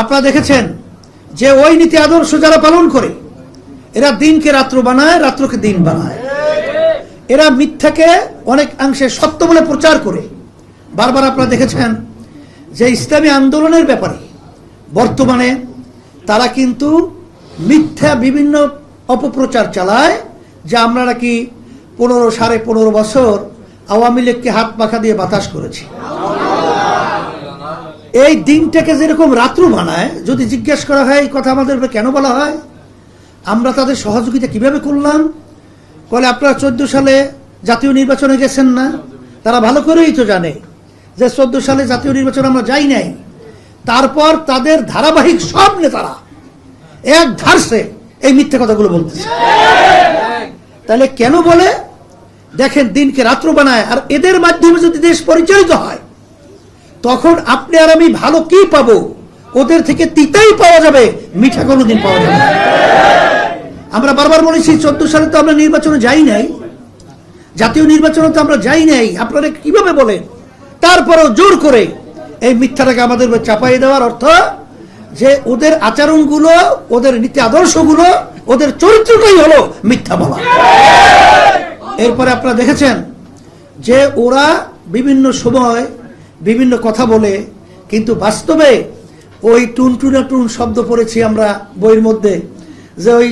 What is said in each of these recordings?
আপনারা দেখেছেন যে ওই নীতি আদর্শ যারা পালন করে, এরা দিনকে রাত্র বানায়, রাত্রকে দিন বানায়। এরা মিথ্যাকে অনেক অংশে সত্য বলে প্রচার করে। বারবার আপনারা দেখেছেন যে ইসলামী আন্দোলনের ব্যাপারে বর্তমানে তারা কিন্তু মিথ্যা বিভিন্ন অপপ্রচার চালায়, যে আমরা নাকি পনেরো সাড়ে পনেরো বছর আওয়ামী লীগকে হাত পাখা দিয়ে বাতাস করেছি। এই দিনটাকে যেরকম রাত্র বানায়, যদি জিজ্ঞেস করা হয় এই কথা আমাদের কেন বলা হয়, আমরা তাদের সহযোগিতা কীভাবে করলাম? বলে, আপনারা চোদ্দ সালে জাতীয় নির্বাচনে গেছেন না? তারা ভালো করেই তো জানে যে চোদ্দ সালে জাতীয় নির্বাচন আমরা যাই নাই। তারপর তাদের ধারাবাহিক সব নেতারা এক ধারসে এই মিথ্যে কথাগুলো বলতেছে। তাহলে কেন বলে? দেখেন, দিনকে রাত্র বানায়, আর এদের মাধ্যমে যদি দেশ পরিচালিত হয় তখন আপনি আর আমি ভালো কি পাবো? ওদের থেকে তিতাই পাওয়া যাবে, মিঠা কোনোদিন পাওয়া যাবে। আমরা বারবার বলেছি চোদ্দ সালে তো আমরা নির্বাচনে যাই নাই। জাতীয় নির্বাচনে তো আমরা যাই নাই। আপনারা কীভাবে বলেন? তারপরেও জোর করে এই মিথ্যাটাকে আমাদের চাপাই দেওয়ার অর্থ যে ওদের আচরণগুলো, ওদের নীতি আদর্শগুলো, ওদের চরিত্রটাই হলো মিথ্যা বলা। এরপরে আপনারা দেখেছেন যে ওরা বিভিন্ন সময় বিভিন্ন কথা বলে, কিন্তু বাস্তবে ওই টুনটুনা টুন শব্দ পড়েছি আমরা বইয়ের মধ্যে, যে ওই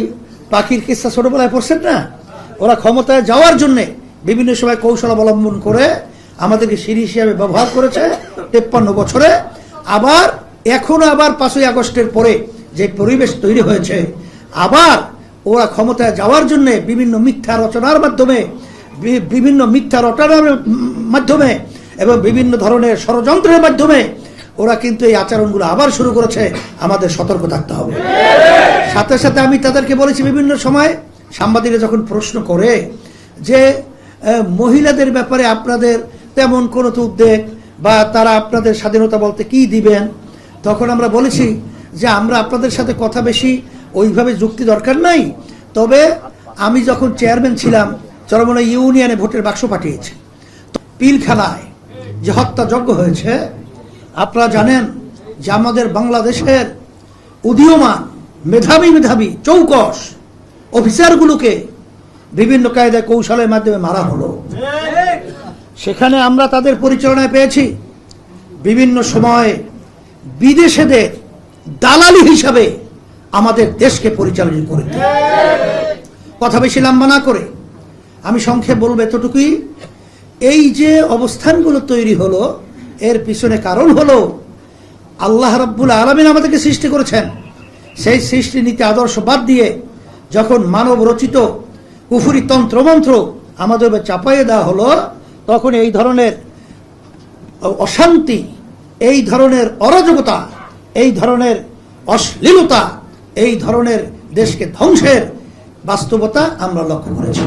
পাখির কিস্সা ছোটবেলায় পড়ছেন না? ওরা ক্ষমতায় যাওয়ার জন্য বিভিন্ন সময় কৌশল অবলম্বন করে আমাদেরকে সিঁড়ি হিসাবে ব্যবহার করেছে তেপ্পান্ন বছরে। আবার এখনও আবার পাঁচই আগস্টের পরে যে পরিবেশ তৈরি হয়েছে, আবার ওরা ক্ষমতায় যাওয়ার জন্য বিভিন্ন মিথ্যা রচনার মাধ্যমে বিভিন্ন মিথ্যা রচনার মাধ্যমে এবং বিভিন্ন ধরনের ষড়যন্ত্রের মাধ্যমে ওরা কিন্তু এই আচরণগুলো আবার শুরু করেছে। আমাদের সতর্ক থাকতে হবে। সাথে সাথে আমি তাদেরকে বলেছি বিভিন্ন সময় সাংবাদিকরা যখন প্রশ্ন করে যে মহিলাদের ব্যাপারে আপনাদের তেমন কোনো তো উদ্বেগ বা তারা আপনাদের স্বাধীনতা বলতে কি দিবেন? তখন আমরা বলেছি যে, আমরা আপনাদের সাথে কথা বেশি ওইভাবে যুক্তি দরকার নাই। তবে আমি যখন চেয়ারম্যান ছিলাম চরমনা ইউনিয়নে ভোটের বাক্স পাঠিয়েছি। পিলখানায় যে হত্যা হত্যাযজ্ঞ হয়েছে, আপনারা জানেন যে আমাদের বাংলাদেশের উদীয়মান মেধাবী মেধাবী চৌকস অফিসারগুলোকে বিভিন্ন কায়দায় কৌশলের মাধ্যমে মারা হলো। সেখানে আমরা তাদের পরিচালনায় পেয়েছি। বিভিন্ন সময়ে বিদেশেদের দালালি হিসাবে আমাদের দেশকে পরিচালনা করে কথা বেশি লম্বা না করে আমি সংক্ষেপ বলব এতটুকুই। এই যে অবস্থানগুলো তৈরি হলো, এর পিছনে কারণ হলো, আল্লাহ রাব্বুল আলমিন আমাদেরকে সৃষ্টি করেছেন। সেই সৃষ্টি নীতি আদর্শ বাদ দিয়ে যখন মানব রচিত কুফুরি তন্ত্রমন্ত্র আমাদের চাপাইয়ে দেওয়া হলো, তখন এই ধরনের অশান্তি, এই ধরনের অরাজকতা, এই ধরনের অশ্লীলতা, এই ধরনের দেশকে ধ্বংসের বাস্তবতা আমরা লক্ষ্য করেছি।